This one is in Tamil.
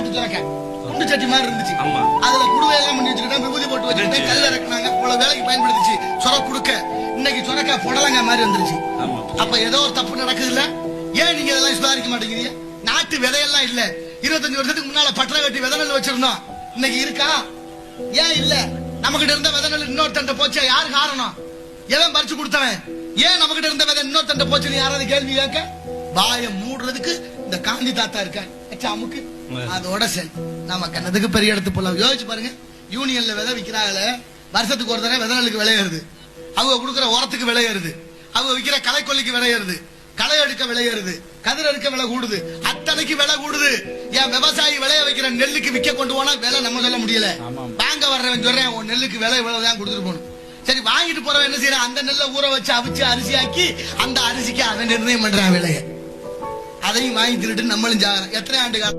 நாட்டு சுரக்க குண்டு சட்டி மாதிரி இருந்துச்சு. ஆமா. அதுல குடுவை எல்லாம் பண்ணி வச்சுக்கிட்டேன் விபூதி போட்டு வச்சுக்கிட்டேன் இருந்துச்சு. கல் இறக்குனாங்க. இவ்வளவு வேலைக்கு பயன்படுத்துச்சு. சொர குடுக்க. இன்னைக்கு சொரக்கா புடலங்க மாதிரி வந்துருச்சு. அப்ப ஏதோ ஒரு தப்பு நடக்குது இல்ல ஏன் நீங்க இதெல்லாம் சுதாரிக்க மாட்டேங்கிறீங்க? நாட்டு விதையெல்லாம் இல்ல. இருபத்தஞ்சு வருஷத்துக்கு முன்னால பட்டற வெட்டி விதை நெல் வச்சிருந்தோம். இன்னைக்கு இருக்கா? ஏன் இல்ல? நமக்கிட்ட இருந்த விதை நெல் இன்னொருத்தண்ட போச்சா? யாரு காரணம்? எவன் பறிச்சு கொடுத்தவன்? ஏன் நமக்கிட்ட இருந்த விதை இன்னொருத்தண்ட போச்சு யாராவது கேள்வி கேட்க? வாய மூடுறதுக்கு இந்த காந்தி தாத்தா இருக்கான் அச்சா, அமுக்கு. அதோட சரி நம்ம கண்ணதுக்கு பெரிய இடத்து போல யோசிச்சு பாருங்க. யூனியன்ல விதை விக்கிறாங்களே வருஷத்துக்கு ஒரு தடவை விதை நெல்லுக்கு விளையிறது அவங்க கொடுக்குற உரத்துக்கு விளையிறது அவங்க விக்கிற களைக்கொல்லிக்கு விளையிறது களை எடுக்க விளையிறது கதிர் எடுக்க விலை கூடுது. அத்தனைக்கு விலை கூடுது. என் விவசாயி விளைய வைக்கிற நெல்லுக்கு விக்க கொண்டு போனா விலை நம்ம சொல்ல முடியல. வாங்க வர்றவன் சொல்றேன் உன் நெல்லுக்கு விலை இவ்வளவு தான் கொடுத்துட்டு போகணும். சரி வாங்கிட்டு போறவன் என்ன செய்யறான்? அந்த நெல்லை ஊற வச்சு அவிச்சு அரிசியாக்கி அந்த அரிசிக்கு அவன் நிர்ணயம் பண்றான் விலையை. அதையும் வாங்கி திருட்டு நம்மளும் ஜாகிறோம் எத்தனை ஆண்டு காலம்